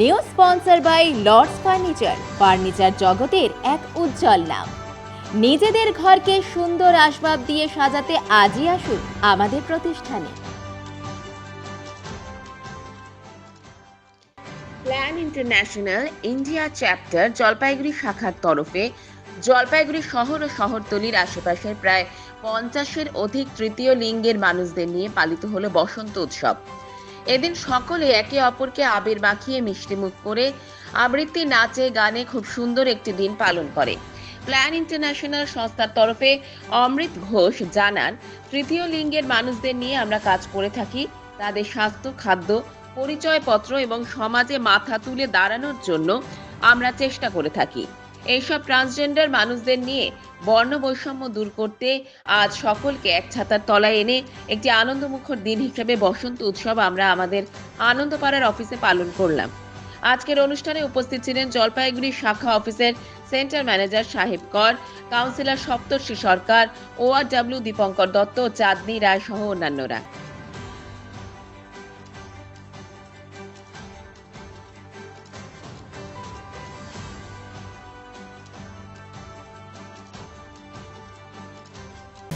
New sponsor by Lords furniture. Furniture জগতের এক উজ্জ্বল নাম। নিজেদের ঘরকে সুন্দর আসবাব দিয়ে সাজাতে আজই আসুন আমাদের প্রতিষ্ঠানে। Plan International India chapter Jalpaiguri শাখার তরফে। জলপাইগুড়ি শহর ও শহরতলির আশেপাশের প্রায় পঞ্চাশের অধিক তৃতীয় লিঙ্গের মানুষদের নিয়ে পালিত হলো বসন্ত উৎসব। এদিন সকলে একে অপরকে আবির মাখিয়ে মিষ্টিমুখ করে আবৃত্তি নাচে, গানে খুব সুন্দর একটি দিন পালন করে। প্ল্যান ইন্টারন্যাশনাল সংস্থার তরফে অমৃত ঘোষ জানান, তৃতীয় লিঙ্গের মানুষদের নিয়ে আমরা কাজ করে থাকি। তাদের স্বাস্থ্য, খাদ্য, পরিচয়পত্র এবং সমাজে মাথা তুলে দাঁড়ানোর জন্য আমরা চেষ্টা করে থাকি। এইসব ট্রান্সজেন্ডার মানুষদের নিয়ে বর্ণ বৈষম্য দূর করতে আজ সকলকে এক ছাতার তলায় এনে একটি আনন্দমুখর দিন হিসেবে বসন্ত উৎসব আমরা আমাদের আনন্দপাড়ার অফিসে পালন করলাম। আজকের অনুষ্ঠানে উপস্থিত ছিলেন জলপাইগুড়ি শাখা অফিসের সেন্টার ম্যানেজার সাহেব কর, কাউন্সিলর সপ্তর্ষি সরকার, ওআরডব্লিউ দীপঙ্কর দত্ত, চাঁদনি রায় সহ অন্যান্যরা।